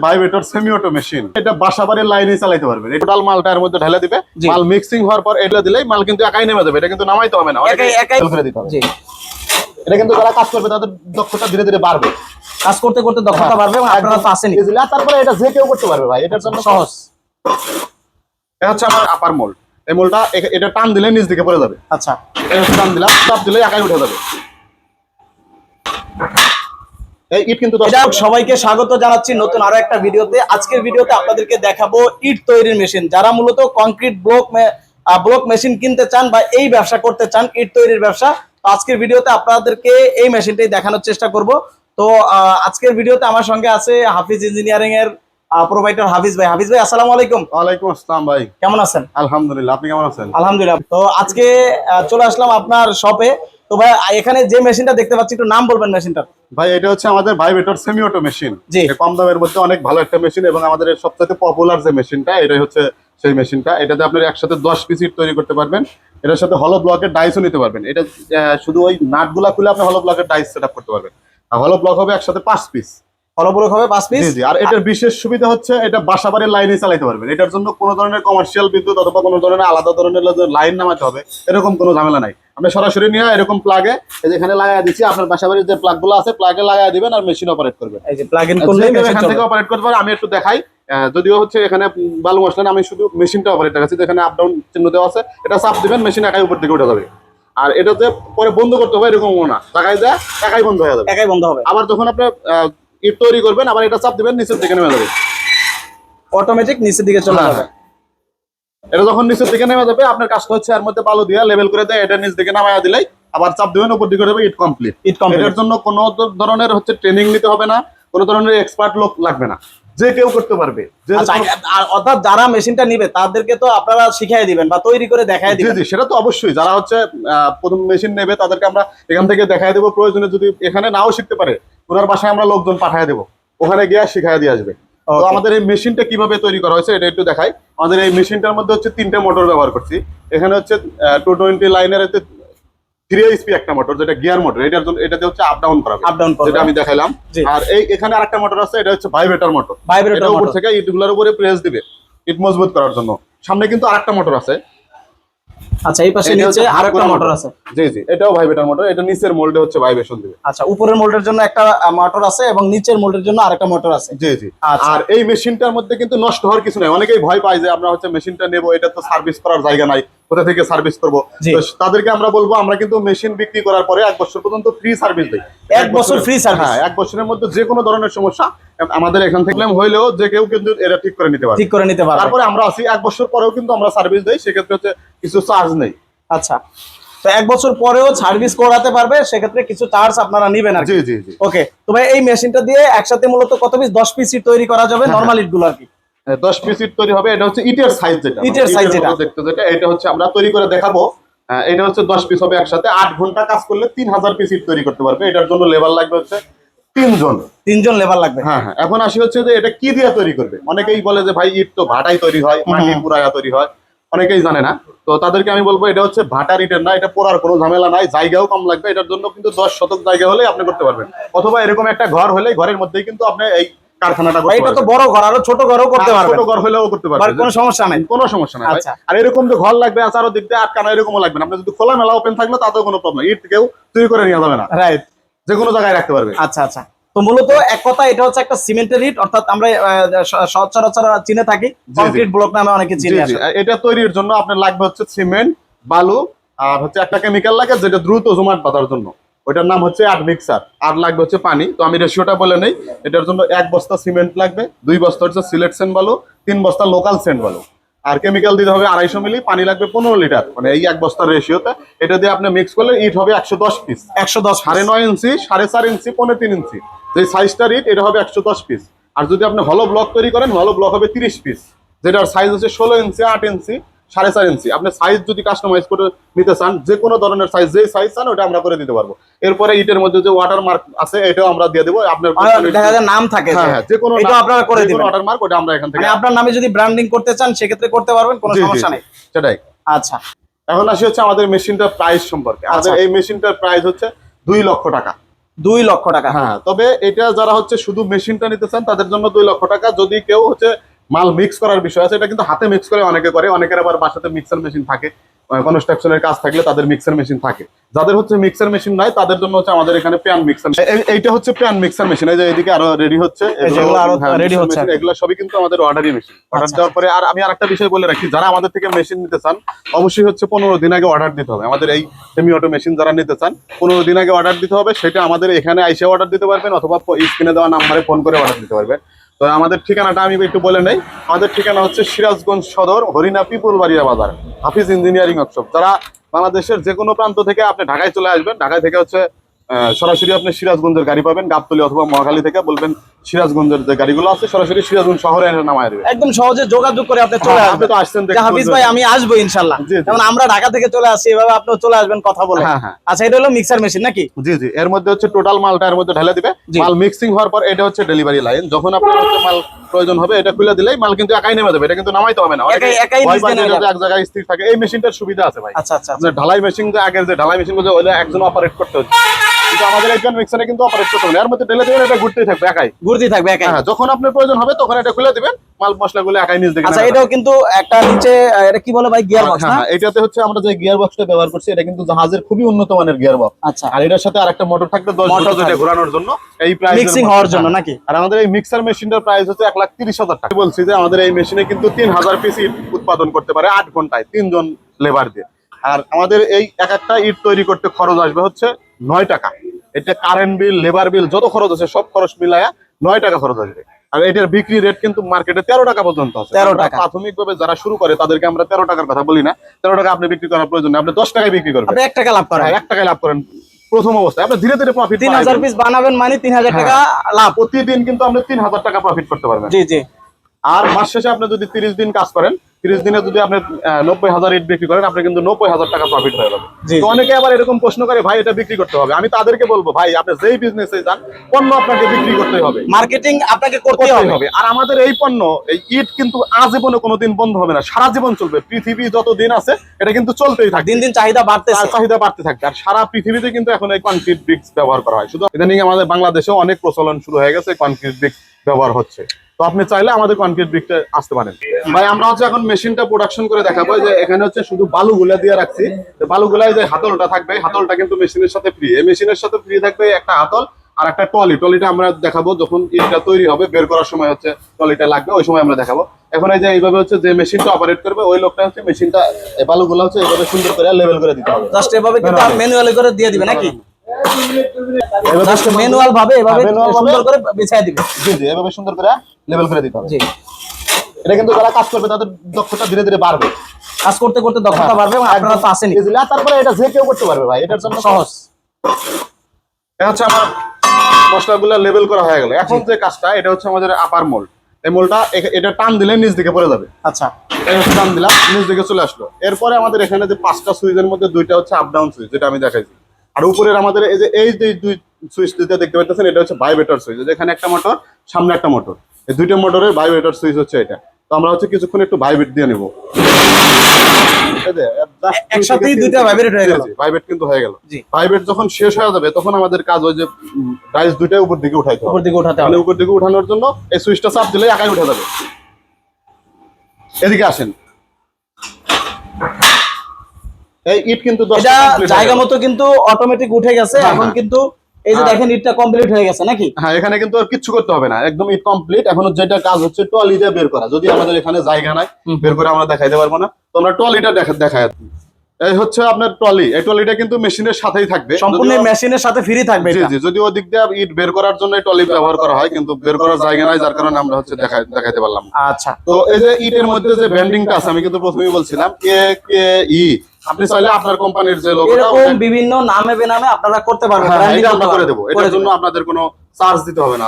Vibrator semi auto machine এটা বাসাবাড়ির লাইনে চালাইতে পারবেন। টোটাল মালটা এর মধ্যে ঢেলে দিবে। মাল মিক্সিং হওয়ার পর এটা দিলেই মাল কিন্তু একাই নেমে যাবে। এটা কিন্তু নামাইতে হবে না। একাই- একাই- ফেলে দিতে হবে। জি। এটা কিন্তু যারা কাজ করবে তাদের দক্ষতা ধীরে ধীরে বাড়বে। কাজ করতে করতে দক্ষতা বাড়বে আপনারা তো আসেনি। তারপরে এটা যে কেউ করতে পারবে ভাই এটার জন্য সহজ। এটা হচ্ছে আমার আপার মোল্ড এই মোলটা এটা টান দিলে নিচ দিকে পড়ে যাবে। আচ্ছা। হচ্ছে টান দিলাম চাপ দিলে একাই উঠে যাবে। ইট কিন্তু দশ এটা সবাইকে স্বাগত জানাচ্ছি নতুন আরও একটা ভিডিওতে। আজকের ভিডিওতে আপনাদেরকে দেখাবো ইট তৈরির মেশিন। যারা মূলত কংক্রিট ব্লক ব্লক মেশিন কিনতে চান বা এই ব্যবসা করতে চান ইট তৈরির ব্যবসা আজকের ভিডিওতে আপনাদেরকে এই মেশিনটাই দেখানোর চেষ্টা করব। তো আজকের ভিডিওতে আমার সঙ্গে আছে হাফিজ ইঞ্জিনিয়ারিং এর প্রোভাইডার হাফিজ ভাই। হাফিজ ভাই আসসালামু আলাইকুম। ওয়ালাইকুম আসসালাম ভাই। কেমন আছেন? আলহামদুলিল্লাহ আপনি কেমন আছেন? আলহামদুলিল্লাহ। তো আজকে চলে আসলাম আপনার শপে তো ভাই এখানে যে মেশিনটা দেখতে পাচ্ছি একটু নাম বলবেন মেশিনটার ভাই এটা হচ্ছে আমাদের ভাইব্রেটর সেমি অটো মেশিন কম দামের মধ্যে অনেক ভালো একটা মেশিন এবং আমাদের সবথেকে পপুলার যে মেশিনটা এটাই হচ্ছে সেই মেশিনটা এটাতে আপনার একসাথে দশ পিস ইট তৈরি করতে পারবেন। এটার সাথে হলো ব্লকের ডাইসও নিতে পারবেন। এটা শুধু ওই নাটগুলা খুলে আপনি হলো ব্লকের ডাইস সেট করতে পারবেন। আর হলো ব্লক হবে একসাথে পাঁচ পিস হবে পাঁচ পিস জি আর এটার বিশেষ সুবিধা হচ্ছে এটা বাসাবাড়ির লাইনে চালাতে পারবেন। এটার জন্য কোনো ধরনের কমার্শিয়াল বিদ্যুৎ অথবা কোনো ধরনের আলাদা ধরনের লাইন নামাতে হবে। এরকম কোনো ঝামেলা নাই। আপনি সরাসরি নিয়ে এরকম প্লাগে এই যেখানে লাগাই দিচ্ছি আপনার বাসাবাড়ির যে প্লাগগুলো আছে প্লাগে লাগাই দিবেন আর মেশিন অপারেট করবেন। এই যে প্লাগ ইন করলে এখান থেকে অপারেট করতে পারে আমি একটু দেখাই। যদিও হচ্ছে এখানে বালু মশলা আমি শুধু মেশিনটা অপারেট দেখাচ্ছি। যেখানে আপ ডাউন চিহ্ন দেওয়া আছে এটা চাপ দিবেন মেশিন একাই উপর দিকে উঠে যাবে। আর এটাতে পরে বন্ধ করতে হবে এরকম না। লাগাই দেয় একাই বন্ধ হয়ে যাবে। একাই বন্ধ হবে। আবার যখন আপনি ইট তৈরি করবেন আবার এটা চাপ দিবেন নিচের দিকে নেমে যাবে। অটোমেটিক নিচের দিকে চলে হ্যাঁ, যাবে। এটা যখন নিচের দিকে নেমে যাবে আপনার কাজটা হচ্ছে এর মধ্যে বালু দিয়ে লেভেল করে দেয় এটা নিচ দিকে নামায়া দিলেই আবার চাপ দিবেন উপর দিকে যাবে ইট কমপ্লিট ইট কমপ্লিট এটার জন্য কোনো ধরনের হচ্ছে ট্রেনিং নিতে হবে না কোনো ধরনের এক্সপার্ট লোক লাগবে না। যে কেউ করতে পারবে। আচ্ছা অর্থাৎ যারা মেশিনটা নিবে তাদেরকে তো আপনারা শিখাই দিবেন বা তৈরি করে দেখাই দিবেন। জি সেটা তো অবশ্যই। যারা হচ্ছে আহ, প্রথম মেশিন নেবে তাদেরকে আমরা এখান থেকে দেখাই দেবো। প্রয়োজনে যদি এখানে নাও শিখতে পারে ওনার বাসায় আমরা লোকজন পাঠিয়ে দেবো। ওখানে গিয়ে শিখাই দিয়ে আসবে। তো আমাদের এই মেশিনটা কীভাবে তৈরি করা হয়েছে এটা একটু দেখাই। আমাদের এই মেশিনটার মধ্যে হচ্ছে তিনটা মোটর ব্যবহার করছি। এখানে হচ্ছে টু টোয়েন্টি লাইনের হচ্ছে থ্রি এইচপি একটা মোটর যেটা গিয়ার মোটর এটার জন্য এটাতে হচ্ছে আপ ডাউন করা আপ ডাউন যেটা আমি দেখালাম আর এই এখানে আরেকটা মোটর আছে এটা হচ্ছে ভাইব্রেটর মোটর ভাইব্রেটর উপর থেকে ইটগুলোর উপরে প্রেস দিবে ইট মজবুত করার জন্য। সামনে কিন্তু আরেকটা মোটর আছে। আচ্ছা এই পাশে নিচে আরেকটা মোটর আছে। জি জি এটাও ভাইব্রেটর মোটর এটা নিচের মোল্ডে হচ্ছে ভাইব্রেশন দিবে। আচ্ছা উপরের মোটরের জন্য একটা মোটর আছে এবং নিচের মোটরের জন্য আরেকটা মোটর আছে। জি জি। আচ্ছা। আর এই মেশিনটার মধ্যে কিন্তু নষ্ট হওয়ার কিছু নাই। অনেকেই ভয় পায় যে আমরা হচ্ছে মেশিনটা নেব এটা তো সার্ভিস করার জায়গা নাই কোথা থেকে সার্ভিস করব? তাদেরকে আমরা বলব আমরা কিন্তু মেশিন বিক্রি করার পরে এক বছর পর্যন্ত ফ্রি সার্ভিস দিই। এক বছর service? হ্যাঁ এক বছরের মধ্যে যে কোনো ধরনের সমস্যা আমাদের এখান থেকে হইলেও যে কেউ কিন্তু এটা ঠিক করে নিতে পারে ঠিক করে নিতে পারবে। তারপরে আমরা আসি এক বছর পরেও কিন্তু আমরা সার্ভিস দিই সেক্ষেত্রে হচ্ছে কিছু চার্জ নেই। আচ্ছা। তো এক বছর পরেও সার্ভিস করাতে পারবে সেক্ষেত্রে কিছু চার্জ আপনারা নিবেন আর জি জি ওকে তো ভাই এই মেশিনটা দিয়ে একসাথে মূলত কত পিস দশ পিস তৈরি করা যাবে নর্মাল ইটগুলো আর কি। দশ পিস ইট তৈরি হবে এটা হচ্ছে ইটের সাইজ যেটা। ইটের size যেটা। দেখতে যেটা এটা হচ্ছে আমরা তৈরি করে দেখাবো। এটা হচ্ছে দশ পিস হবে একসাথে। আট ঘণ্টা কাজ করলে তিন হাজার পিস ইট তৈরি করতে পারবে। এটার জন্য লেবার লাগবে হচ্ছে তিনজন। তিনজন লেবার লাগবে। হ্যাঁ হ্যাঁ। এখন আসি হচ্ছে যে এটা কি দিয়ে তৈরি করবে? অনেকেই বলে যে ভাই ইট তো ভাটাই তৈরি হয় মাটি পুরায়া তৈরি হয়। অনেকেই জানে না। তো তাদেরকে আমি বলব এটা হচ্ছে ভাটার ইটের না এটা পোড়ার কোনো ঝামেলা নাই। জায়গাও কম লাগবে এটার জন্য কিন্তু দশ শতক জায়গা হলেই আপনি করতে পারবেন। অথবা এরকম একটা ঘর হলেই ঘরের মধ্যেই কিন্তু আপনি এই কারখানাটা এটা তো বড় ঘর আরও ছোট ঘরও করতে আর পারবে ছোট ঘর হলেও করতে পারবেন। কোনো সমস্যা নাই। কোনো সমস্যা নাই আচ্ছা। আর এরকম যে ঘর লাগবে আচারও দিক দিয়ে আটকানো এরকমও লাগবে না। আপনি যদি খোলা মেলা ওপেন থাকলে তাতেও কোনো প্রবলেম ইট কেউ তৈরি করে নিয়ে যাবে না। রাইট যে কোনো জায়গায় রাখতে পারবে। আচ্ছা আচ্ছা। তো মূলত এক কথা এটা হচ্ছে একটা সিমেন্টের ইট অর্থাৎ আমরা সচরাচর চিনে থাকি। কংক্রিট ব্লক নামে অনেকে চিনি এটা তৈরির জন্য আপনার লাগবে হচ্ছে সিমেন্ট বালু আর হচ্ছে একটা কেমিক্যাল লাগে যেটা দ্রুত জমাট বাঁধার জন্য। ওইটার নাম হচ্ছে আট মিক্সার। আর লাগবে হচ্ছে পানি। তো আমি রেশিওটা বলে নেই। এটার জন্য এক বস্তা সিমেন্ট লাগবে দুই বস্তা হচ্ছে সিলেট সেন্ট বালু তিন বস্তা লোকাল সেন্ট বালু। আর কেমিক্যাল দিতে হবে আড়াইশো মিলি পানি লাগবে পনেরো লিটার মানে এই এক বস্তার রেশিওতে এটা দিয়ে আপনি মিক্স করলে ইট হবে একশো দশ পিস একশো দশ সাড়ে নয় ইঞ্চি সাড়ে চার ইঞ্চি পনেরো তিন ইঞ্চি। যে সাইজটার ইট এটা হবে একশো দশ পিস আর যদি আপনি হলো ব্লক তৈরি করেন হলো ব্লক হবে তিরিশ পিস যেটার সাইজ হচ্ছে ষোলো ইঞ্চি আট ইঞ্চি। সাড়ে চার ইঞ্চি আপনি সাইজ যদি কাস্টমাইজ করে নিতে চান যে কোনো ধরনের সাইজ যে সাইজ চান ওটা আমরা করে দিতে পারব। এরপরে ইটের মধ্যে যে ওয়াটার মার্ক আছে এটাও আমরা দিয়ে দেবো। আপনার দেখা যায় নাম থাকে হ্যাঁ হ্যাঁ যে কোনো এটা আপনারা করে দিবেন। ওয়াটার মার্ক ওটা আমরা এখান থেকে মানে আপনার নামে যদি ব্র্যান্ডিং করতে চান সেক্ষেত্রে করতে পারবেন কোনো সমস্যা নেই। সেটাই। আচ্ছা। এখন আসি হচ্ছে আমাদের মেশিনটার প্রাইস সম্পর্কে। আমাদের আচ্ছা। এই মেশিনটার প্রাইস হচ্ছে দুই লক্ষ টাকা। দুই লক্ষ টাকা। হ্যাঁ তবে এটা যারা হচ্ছে শুধু মেশিনটা নিতে চান তাদের জন্য দুই লক্ষ টাকা। যদি কেউ হচ্ছে মাল মিক্স করার বিষয় আছে এটা কিন্তু হাতে মিক্স করে অনেকে করে। অনেকের আবার বাসাতে মিক্সার মেশিন থাকে কনস্ট্রাকশনের কাজ থাকলে তাদের মিক্সার মেশিন থাকে। যাদের হচ্ছে মিক্সার মেশিন নাই তাদের জন্য হচ্ছে আমাদের এখানে প্যান মিক্সার এইটা হচ্ছে প্যান মিক্সার মেশিন এই যে এদিকে আরও রেডি হচ্ছে এই যেগুলো আরও mixer হচ্ছে। এগুলো সবই কিন্তু আমাদের অর্ডারই মেশিন অর্ডার আচ্ছা, দেওয়ার পরে আর আমি আরেকটা বিষয় বলে রাখি যারা আমাদের থেকে মেশিন নিতে চান অবশ্যই হচ্ছে পনেরো দিন আগে অর্ডার দিতে হবে। আমাদের এই সেমি অটো মেশিন যারা নিতে চান পনেরো দিন আগে অর্ডার দিতে হবে। সেটা আমাদের এখানে আইসে অর্ডার দিতে পারবেন অথবা স্ক্রিনে দেওয়া নাম্বারে ফোন করে অর্ডার দিতে পারবেন। তো আমাদের ঠিকানাটা আমি একটু বলে নেই। আমাদের ঠিকানা হচ্ছে সিরাজগঞ্জ সদর হরিণা পিপুলবাড়িয়া বাজার, হাফিজ ইঞ্জিনিয়ারিং ওয়ার্কশপ। তারা বাংলাদেশের যে কোনো প্রান্ত থেকে আপনি ঢাকায় চলে আসবেন, ঢাকায় থেকে হচ্ছে সরাসরি আপনি সিরাজগঞ্জের গাড়ি পাবেন, গাবতলি অথবা মহাখালী থেকে বলবেন সিরাজগঞ্জের যে গাড়িগুলো আছে সরাসরি সিরাজগঞ্জ শহরে এনে নামায় দেবে। একদম সহজে যোগাযোগ করে আপনি চলে হ্যাঁ, আপনি আসবেন। তো আসছেন হাফিজ ভাই আমি আসব ইনশাল্লাহ। যেমন আমরা ঢাকা থেকে চলে আসছি এভাবে আপনিও চলে আসবেন কথা বলে। হ্যাঁ, হ্যাঁ। আচ্ছা এটা হলো মিক্সার মেশিন নাকি? জি জি। এর মধ্যে হচ্ছে টোটাল মালটা এর মধ্যে ঢেলে দিবে। মাল মিক্সিং হওয়ার পর এটা হচ্ছে ডেলিভারি লাইন যখন আপনার হচ্ছে মাল প্রয়োজন হবে এটা খুলে দিলেই মাল কিন্তু একাই নেমে যাবে। এটা কিন্তু নামাইতে হবে না। এক জায়গায় স্থির থাকে। এই মেশিনটার সুবিধা আছে ভাই। আচ্ছা আচ্ছা আচ্ছা। ঢালাই মেশিন যে আগের যে ঢালাই মেশিন ওইটা একজন অপারেট করতে হচ্ছে। কিন্তু আমাদের একজন মিক্সারে কিন্তু অপারেট করতে হবে না। এর মধ্যে ঢেলে দেবেন এটা ঘুরতেই থাকবে একাই। ঘুরতে থাকবে একাই। হ্যাঁ যখন আপনার প্রয়োজন হবে তখন এটা খুলে দিবেন। মাল মশলাগুলো একাই নিজ দিকে আচ্ছা এটাও কিন্তু একটা নিচে এটা কি বলে ভাই গিয়ার বক্স হ্যাঁ, হ্যাঁ, এটাতে হচ্ছে আমরা যে গিয়ার বক্সটা ব্যবহার করছি এটা কিন্তু জাহাজের খুবই উন্নত মানের গিয়ার বক্স আচ্ছা। আর এটার সাথে আরেকটা মোটর থাকবে দশ মোটর যেটা। ঘোরানোর জন্য। এই প্রাইস মিক্সিং হওয়ার জন্য নাকি? আর আমাদের এই মিক্সার মেশিনটার প্রাইস হচ্ছে এক লাখ তিরিশ হাজার টাকা। বলছি যে আমাদের এই মেশিনে কিন্তু তিন হাজার পিস উৎপাদন করতে পারে আট ঘন্টায় তিনজন লেবার দিয়ে। আর আমাদের এই এক একটা ইট তৈরি করতে খরচ আসবে হচ্ছে নয় টাকা। এটা কারেন্ট বিল লেবার বিল যত খরচ আছে সব খরচ মিলায়া নয় টাকা খরচ আসবে আর এটার বিক্রি রেট কিন্তু মার্কেটে তেরো টাকা পর্যন্ত আছে। 13 আমরা টাকা। প্রাথমিকভাবে যারা শুরু করে তাদেরকে আমরা তেরো টাকার কথা বলি না। তেরো টাকা আপনি বিক্রি করার প্রয়োজন আপনি দশ টাকায় বিক্রি করবেন। এক টাকা লাভ করেন। হ্যাঁ, এক টাকায় লাভ করেন। প্রথম অবস্থায়। আপনি ধীরে ধীরে প্রফিট তিন হাজার পিস বানাবেন মানে তিন হাজার হ্যাঁ। টাকা লাভ। প্রতিদিন কিন্তু আপনি তিন হাজার টাকা প্রফিট করতে পারবেন। জি জি। আর মাস শেষে আপনি যদি তিরিশ দিন কাজ করেন তিরিশ দিনে যদি আপনি নব্বই হাজার ইট বিক্রি করেন আপনি কিন্তু নব্বই হাজার টাকা প্রফিট হয়ে যাবে। তো অনেকে আবার এরকম প্রশ্ন করে ভাই এটা বিক্রি করতে হবে। আমি তাদেরকে বলব ভাই আপনি যেই বিজনেসে যান পণ্য আপনাকে বিক্রি করতে হবে। মার্কেটিং আপনাকে করতে হবে। আর আমাদের এই পণ্য এই ইট কিন্তু আজীবনে কোনোদিন বন্ধ হবে না সারা জীবন চলবে। পৃথিবী যত দিন আছে এটা কিন্তু চলতেই থাকবে। দিন দিন চাহিদা বাড়তে চাহিদা বাড়তে থাকবে। আর সারা পৃথিবীতে কিন্তু এখন এই কনক্রিট ব্রিক্স ব্যবহার করা হয়। শুধু ইদানিং আমাদের বাংলাদেশেও অনেক প্রচলন শুরু হয়ে গেছে কনক্রিট ব্রিক্স ব্যবহার হচ্ছে। তো আপনি চাইলে আমাদের কনক্রিট ব্রিকটা আসতে পারেন। ভাই আমরা হচ্ছে এখন মেশিনটা প্রোডাকশন করে দেখাবো যে এখানে হচ্ছে শুধু বালুগুলা দিয়ে রাখছি। বালুগুলায় যে হাতলটা থাকবে হাতলটা কিন্তু মেশিনের সাথে ফ্রি এই মেশিনের সাথে ফ্রি থাকবে একটা হাতল আর একটা টলি টলিটা আমরা দেখাবো যখন এটা তৈরি হবে বের করার সময় হচ্ছে টলিটা লাগবে ওই সময় আমরা দেখাবো। এখন এই যে এইভাবে হচ্ছে যে মেশিনটা অপারেট করবে ওই লোকটা হচ্ছে মেশিনটা বালুগুলা হচ্ছে এইভাবে সুন্দর করে লেভেল করে দিতে হবে। জাস্ট এভাবে. ম্যানুয়ালি করে দিয়ে দিবে নাকি? ম্যানুয়াল ভাবে এভাবে হ্যাঁ, manual ভাবে- সুন্দর করে বিছাই দিবে। জি জি এভাবে সুন্দর করে লেভেল করে দিতে হবে। জি। এটা কিন্তু যারা কাজ করবে তাদের দক্ষতা ধীরে ধীরে বাড়বে। কাজ করতে করতে দক্ষতা বাড়বে আপনারা তো আসেনি। তারপরে এটা যে কেউ করতে পারবে ভাই এটার জন্য সহজ। এটা হচ্ছে আমার মশলাগুলো লেভেল করা হয়ে গেল। এখন যে কাজটা এটা হচ্ছে আমাদের আপার মোল এই মোলটা এটা টান দিলে নিচ দিকে পড়ে যাবে। আচ্ছা। এই হচ্ছে টান দিলাম নিচ দিকে চলে আসলো। এরপরে আমাদের এখানে যে পাঁচটা সুইচের মধ্যে দুইটা হচ্ছে আপ ডাউন সুইচ যেটা আমি দেখাইছি। আর উপরের আমাদের এই যে এই যে দুই সুইচ দুইটা দেখতে পাচ্ছেন এটা হচ্ছে ভাইব্রেটর সুইচ এখানে একটা মোটর সামনে একটা মোটর এই দুইটা মোটরের ভাইব্রেটর সুইচ হচ্ছে এটা। তো আমরা হচ্ছে কিছুক্ষণ একটু ভাইব্রেট দিয়ে নেব। একসাথেই দুইটা vibrate হয়ে গেল। ভাইব্রেট কিন্তু হয়ে গেল। জি। ভাইব্রেট যখন শেষ হয়ে যাবে তখন আমাদের কাজ ওই যে ডাইস দুইটা উপর দিকে উঠাইতে উপর দিকে উঠাতে উপর দিকে উঠানোর জন্য এই সুইচটা চাপ দিলে একাই উঠে যাবে। এদিকে আসেন। এই ইট কিন্তু এটা জায়গা মতো কিন্তু অটোমেটিক উঠে গেছে এখন। কিন্তু এই যে। দেখেন ইটটা কমপ্লিট হয়ে গেছে নাকি? হ্যাঁ এখানে কিন্তু আর কিচ্ছু করতে হবে না একদম ইট কমপ্লিট এখন যেটা কাজ হচ্ছে ট্রলি দিয়ে বের করা। যদি আমাদের এখানে জায়গা নাই বের করে আমরা দেখাইতে পারব না। তো আমরা ট্রলিটা দেখা দেখাই এই হচ্ছে আপনার ট্রলি। এই ট্রলিটা কিন্তু মেশিনের সাথেই থাকবে। সম্পূর্ণ মেশিনের সাথে ফ্রি থাকবে জি জি যদি ওদিক দিয়ে ইট বের করার জন্য ট্রলি ব্যবহার করা হয় কিন্তু বের করার জায়গা নাই যার কারণে আমরা হচ্ছে দেখাই দেখাইতে পারলাম আচ্ছা। তো এই যে ইটের মধ্যে যে ব্যান্ডিংটা আছে আমি কিন্তু প্রথমেই বলছিলাম কে কে ই। আপনি চাইলে আপনার কোম্পানির যে লোগোটা এরকম বিভিন্ন নামে বেনামে আপনারা করতে পারবেন হ্যাঁ এটা আমরা করে দেব। এটার জন্য আপনাদের কোনো চার্জ দিতে হবে না